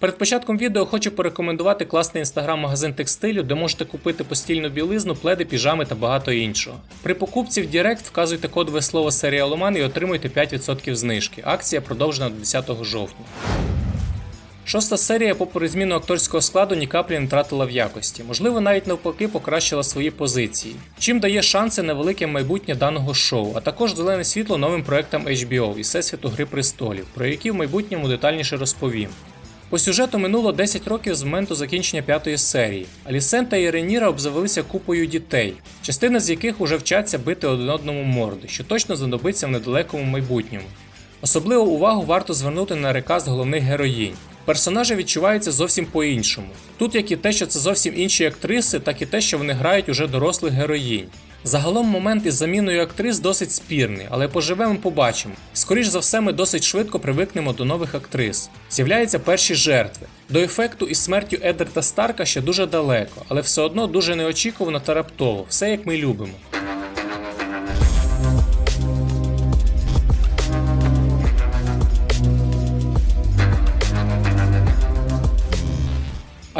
Перед початком відео хочу порекомендувати класний інстаграм-магазин текстилю, де можете купити постільну білизну, пледи, піжами та багато іншого. При покупці в Директ вказуйте кодове слово серіаломан і отримуйте 5% знижки. Акція продовжена до 10 жовтня. Шоста серія, попри зміну акторського складу, ні каплі не втратила в якості. Можливо, навіть навпаки покращила свої позиції. Чим дає шанси на велике майбутнє даного шоу, а також зелене світло новим проектам HBO і Всесвіту Гри престолів, про які в майбутньому детальніше розповім. По сюжету минуло 10 років з моменту закінчення п'ятої серії. Алісента і Реніра обзавелися купою дітей, частина з яких уже вчаться бити один одному морди, що точно знадобиться в недалекому майбутньому. Особливу увагу варто звернути на рекаст головних героїнь. Персонажі відчуваються зовсім по-іншому. Тут як і те, що це зовсім інші актриси, так і те, що вони грають уже дорослих героїнь. Загалом момент із заміною актрис досить спірний, але поживемо побачимо. Скоріш за все, ми досить швидко привикнемо до нових актрис. З'являються перші жертви. До ефекту із смертю Едерта Старка ще дуже далеко, але все одно дуже неочікувано та раптово, все як ми любимо.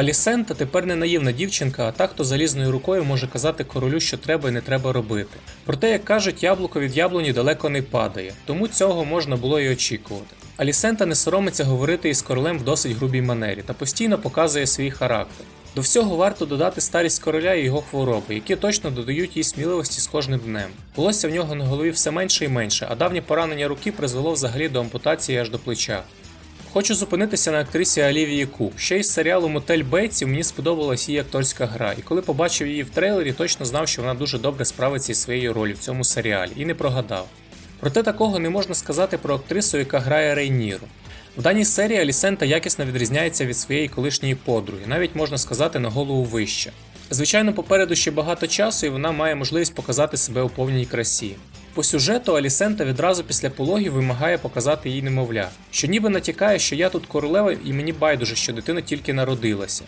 Алісента тепер не наївна дівчинка, а та, хто залізною рукою може казати королю, що треба і не треба робити. Проте, як кажуть, яблуко від яблуні далеко не падає, тому цього можна було і очікувати. Алісента не соромиться говорити із королем в досить грубій манері та постійно показує свій характер. До всього варто додати старість короля і його хвороби, які точно додають їй сміливості з кожним днем. Волосся в нього на голові все менше і менше, а давнє поранення руки призвело взагалі до ампутації аж до плеча. Хочу зупинитися на актрисі Олівії Кук. Ще із серіалу Мотель Бейтсів мені сподобалась її акторська гра, і коли побачив її в трейлері, точно знав, що вона дуже добре справиться із своєю ролью в цьому серіалі, і не прогадав. Проте такого не можна сказати про актрису, яка грає Рейніру. В даній серії Алісента якісно відрізняється від своєї колишньої подруги, навіть можна сказати на голову вище. Звичайно, попереду ще багато часу, і вона має можливість показати себе у повній красі. По сюжету Алісента відразу після пологів вимагає показати їй немовля, що ніби натякає, що я тут королева і мені байдуже, що дитина тільки народилася.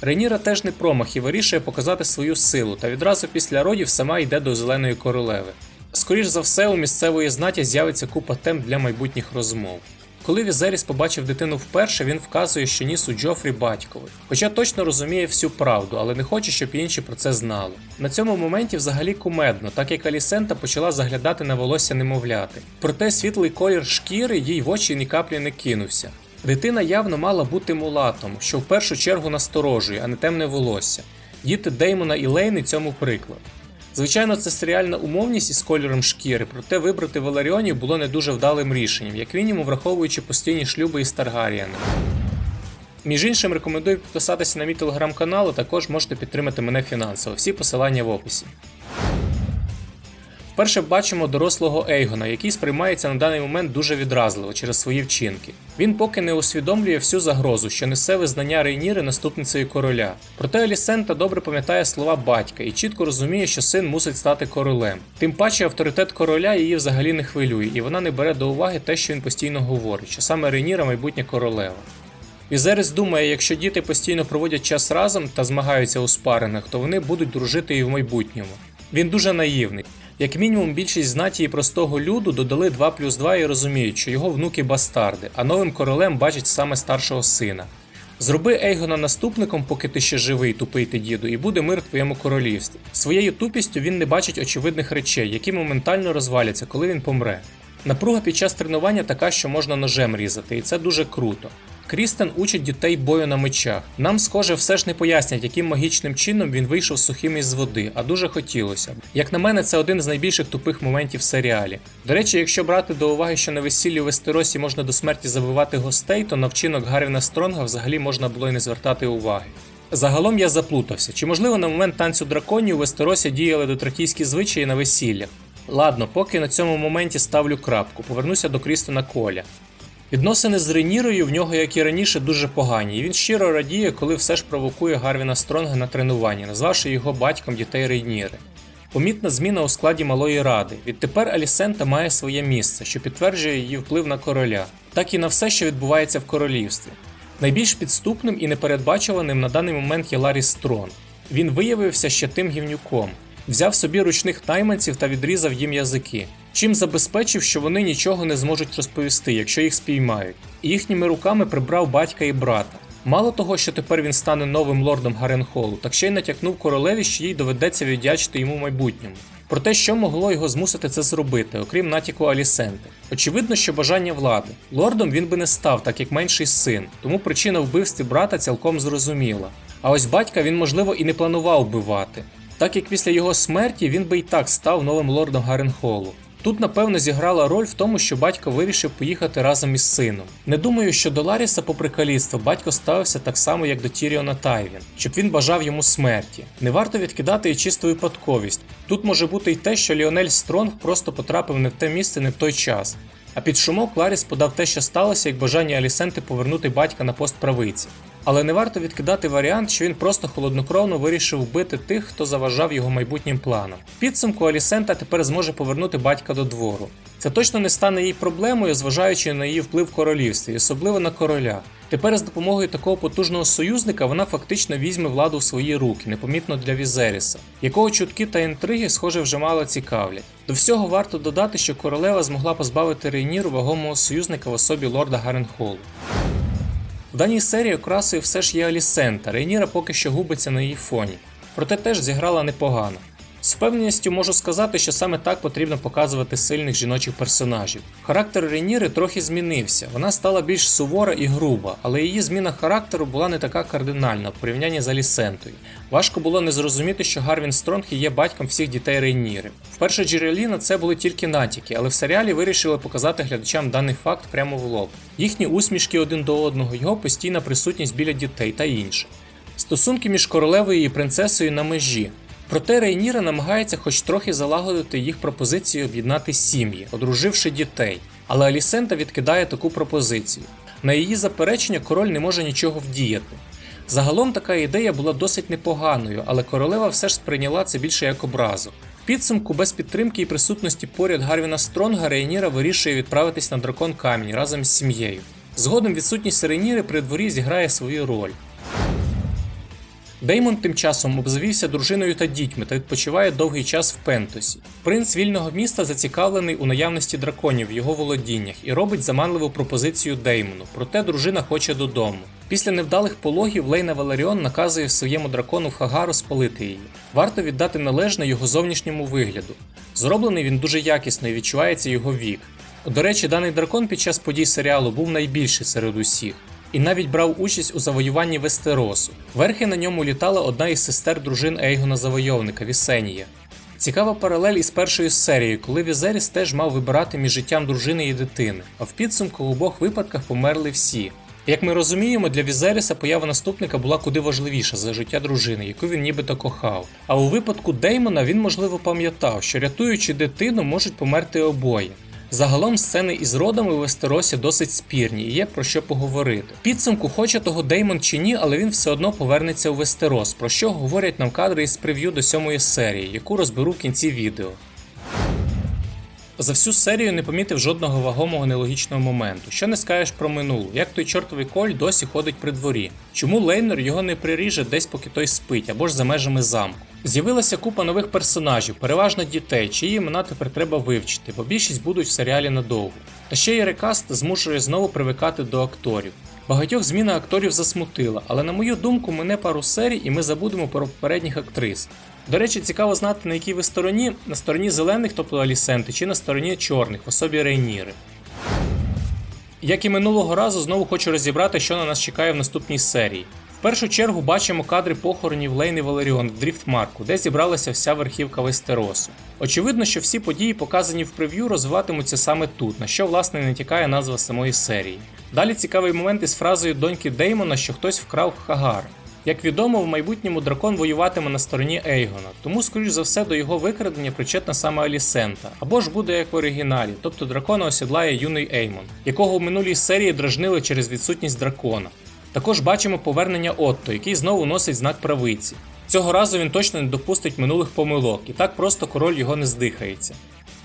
Рейніра теж не промах і вирішує показати свою силу, та відразу після родів сама йде до зеленої королеви. Скоріш за все, у місцевої знаті з'явиться купа тем для майбутніх розмов. Коли Візеріс побачив дитину вперше, він вказує, що ніс у Джофрі батьковий. Хоча точно розуміє всю правду, але не хоче, щоб інші про це знали. На цьому моменті взагалі кумедно, так як Алісента почала заглядати на волосся немовляти. Проте світлий колір шкіри їй в очі ні каплі не кинувся. Дитина явно мала бути мулатом, що в першу чергу насторожує, а не темне волосся. Діти Деймона і Лейни цьому приклад. Звичайно, це серіальна умовність із кольором шкіри, проте вибрати Валеріонів було не дуже вдалим рішенням, як мінімум враховуючи постійні шлюби із Таргарієнами. Між іншим, рекомендую підписатися на мій телеграм-канал, а також можете підтримати мене фінансово. Всі посилання в описі. Вперше бачимо дорослого Ейгона, який сприймається на даний момент дуже відразливо через свої вчинки. Він поки не усвідомлює всю загрозу, що несе визнання Рейніри наступницею короля. Проте Елісента добре пам'ятає слова батька і чітко розуміє, що син мусить стати королем. Тим паче авторитет короля її взагалі не хвилює, і вона не бере до уваги те, що він постійно говорить, що саме Рейніра майбутня королева. Візерис думає, якщо діти постійно проводять час разом та змагаються у спаринах, то вони будуть дружити і в майбутньому. Він дуже наївний. Як мінімум, більшість знаті і простого люду додали 2 плюс 2 і розуміють, що його внуки бастарди, а новим королем бачать саме старшого сина. Зроби Ейгона наступником, поки ти ще живий, тупий ти діду, і буде мир в твоєму королівстві. Своєю тупістю він не бачить очевидних речей, які моментально розваляться, коли він помре. Напруга під час тренування така, що можна ножем різати, і це дуже круто. Крістен учить дітей бою на мечах. Нам, схоже, все ж не пояснять, яким магічним чином він вийшов сухим із води, а дуже хотілося б. Як на мене, це один з найбільших тупих моментів в серіалі. До речі, якщо брати до уваги, що на весіллі у Вестеросі можна до смерті забивати гостей, то на вчинок Гарвіна Стронга взагалі можна було й не звертати уваги. Загалом я заплутався, чи можливо на момент танцю драконів у Вестеросі діяли дотракійські звичаї на весіллях? Ладно, поки на цьому моменті ставлю крапку, повернуся до Крістона Коля. Відносини з Ренірою в нього, як і раніше, дуже погані, і він щиро радіє, коли все ж провокує Гарвіна Стронга на тренуванні, назвавши його батьком дітей Рейніри. Помітна зміна у складі малої ради. Відтепер Алісента має своє місце, що підтверджує її вплив на короля, так і на все, що відбувається в королівстві. Найбільш підступним і непередбачуваним на даний момент є Ларі Строн. Він виявився ще тим гівнюком, взяв собі ручних найманців та відрізав їм язики, чим забезпечив, що вони нічого не зможуть розповісти, якщо їх спіймають. І їхніми руками прибрав батька і брата. Мало того, що тепер він стане новим лордом Гаренхолу, так ще й натякнув королеві, що їй доведеться віддячити йому в майбутньому. Про те, що могло його змусити це зробити, окрім натяку Алісенти. Очевидно, що бажання влади. Лордом він би не став, так як менший син, тому причина вбивстві брата цілком зрозуміла. А ось батька він, можливо, і не планував вбивати, так як після його смерті він би і так став новим лордом Гаренхолу. Тут, напевно, зіграла роль в тому, що батько вирішив поїхати разом із сином. Не думаю, що до Ларіса, попри каліцтво, батько ставився так само, як до Тіріона Тайвін, щоб він бажав йому смерті. Не варто відкидати і чисту випадковість. Тут може бути й те, що Ліонель Стронг просто потрапив не в те місце, не в той час. А під шумок Ларіс подав те, що сталося, як бажання Алісенти повернути батька на пост правиці. Але не варто відкидати варіант, що він просто холоднокровно вирішив вбити тих, хто заважав його майбутнім планам. Підсумку Алісента тепер зможе повернути батька до двору. Це точно не стане їй проблемою, зважаючи на її вплив в королівстві, особливо на короля. Тепер з допомогою такого потужного союзника вона фактично візьме владу в свої руки, непомітно для Візеріса, якого чутки та інтриги, схоже, вже мало цікавлять. До всього варто додати, що королева змогла позбавити Рейніру вагомого союзника в особі лорда Гаренхолу. В даній серії окрасою все ж є Алісента, Рейніра поки що губиться на її фоні, проте теж зіграла непогано. З впевненістю можу сказати, що саме так потрібно показувати сильних жіночих персонажів. Характер Рейніри трохи змінився, вона стала більш сувора і груба, але її зміна характеру була не така кардинальна в порівнянні з Алісентою. Важко було не зрозуміти, що Гарвін Стронг є батьком всіх дітей Рейніри. Вперше джерелі на це були тільки натяки, але в серіалі вирішили показати глядачам даний факт прямо в лоб. Їхні усмішки один до одного, його постійна присутність біля дітей та інше. Стосунки між королевою і принцесою на межі. Проте Рейніра намагається хоч трохи залагодити їх пропозицію об'єднати сім'ї, одруживши дітей. Але Алісента відкидає таку пропозицію. На її заперечення король не може нічого вдіяти. Загалом така ідея була досить непоганою, але королева все ж сприйняла це більше як образу. В підсумку, без підтримки і присутності поряд Гарвіна Стронга Рейніра вирішує відправитись на дракон камінь разом з сім'єю. Згодом відсутність Рейніри при дворі зіграє свою роль. Деймон тим часом обзавівся дружиною та дітьми та відпочиває довгий час в Пентосі. Принц вільного міста зацікавлений у наявності драконів в його володіннях і робить заманливу пропозицію Деймону, проте дружина хоче додому. Після невдалих пологів Лейна Валеріон наказує своєму дракону Хагару спалити її. Варто віддати належне його зовнішньому вигляду. Зроблений він дуже якісно і відчувається його вік. До речі, даний дракон під час подій серіалу був найбільший серед усіх і навіть брав участь у завоюванні Вестеросу. Верхи на ньому літала одна із сестер дружин Ейгона Завойовника Вісенія. Цікава паралель із першою серією, коли Візеріс теж мав вибирати між життям дружини і дитини, а в підсумку в обох випадках померли всі. Як ми розуміємо, для Візеріса поява наступника була куди важливіша за життя дружини, яку він нібито кохав. А у випадку Деймона він, можливо, пам'ятав, що рятуючи дитину, можуть померти обоє. Загалом сцени із родами в Вестеросі досить спірні і є про що поговорити. Підсумку, хоче того Деймон чи ні, але він все одно повернеться у Вестерос, про що говорять нам кадри із прев'ю до сьомої серії, яку розберу в кінці відео. За всю серію не помітив жодного вагомого нелогічного моменту. Що не скажеш про минулу, як той чортовий коль досі ходить при дворі? Чому Лейнер його не приріже десь, поки той спить, або ж за межами замку? З'явилася купа нових персонажів, переважно дітей, чиї імена тепер треба вивчити, бо більшість будуть в серіалі надовго. Та ще й рекаст змушує знову привикати до акторів. Багатьох зміна акторів засмутила, але на мою думку, мине пару серій, і ми забудемо про попередніх актрис. До речі, цікаво знати, на якій ви стороні, на стороні зелених, тобто Алісенти, чи на стороні чорних, в особі Рейніри. Як і минулого разу, знову хочу розібрати, що на нас чекає в наступній серії. В першу чергу бачимо кадри похоронів Лейни Валеріон в Дріфтмарку, де зібралася вся верхівка Вестеросу. Очевидно, що всі події, показані в прев'ю, розвиватимуться саме тут, на що власне не тікає назва самої серії. Далі цікавий момент із фразою доньки Деймона, що хтось вкрав Хагар. Як відомо, в майбутньому дракон воюватиме на стороні Ейгона, тому, скоріш за все, до його викрадення причетна саме Алісента, або ж буде як в оригіналі, тобто дракона осідлає юний Еймон, якого в минулій серії дражнили через відсутність дракона. Також бачимо повернення Отто, який знову носить знак правиці. Цього разу він точно не допустить минулих помилок, і так просто король його не здихається.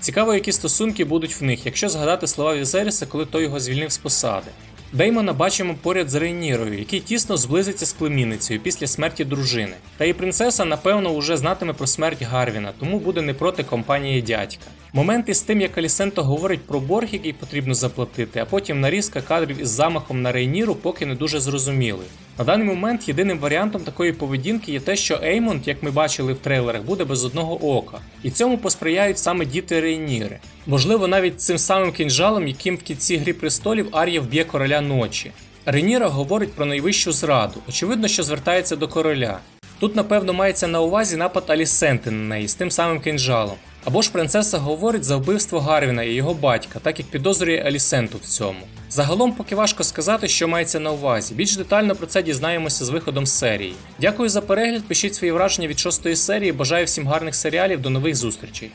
Цікаво, які стосунки будуть в них, якщо згадати слова Візеріса, коли той його звільнив з посади. Деймона бачимо поряд з Рейнірою, який тісно зблизиться з племінницею після смерті дружини. Та і принцеса, напевно, уже знатиме про смерть Гарвіна, тому буде не проти компанії дядька. Моменти з тим, як Алісенто говорить про борг, який потрібно заплатити, а потім нарізка кадрів із замахом на Рейніру, поки не дуже зрозуміли. На даний момент єдиним варіантом такої поведінки є те, що Еймонд, як ми бачили в трейлерах, буде без одного ока. І цьому посприяють саме діти Рейніри. Можливо, навіть цим самим кінжалом, яким в кінці Грі престолів Ар'я вб'є короля ночі. Рейніра говорить про найвищу зраду. Очевидно, що звертається до короля. Тут, напевно, мається на увазі напад Алісенти на неї з тим самим кинджалом. Або ж принцеса говорить за вбивство Гарвіна і його батька, так як підозрює Алісенту в цьому. Загалом, поки важко сказати, що мається на увазі. Більш детально про це дізнаємося з виходом серії. Дякую за перегляд. Пишіть свої враження від шостої серії. Бажаю всім гарних серіалів. До нових зустрічей.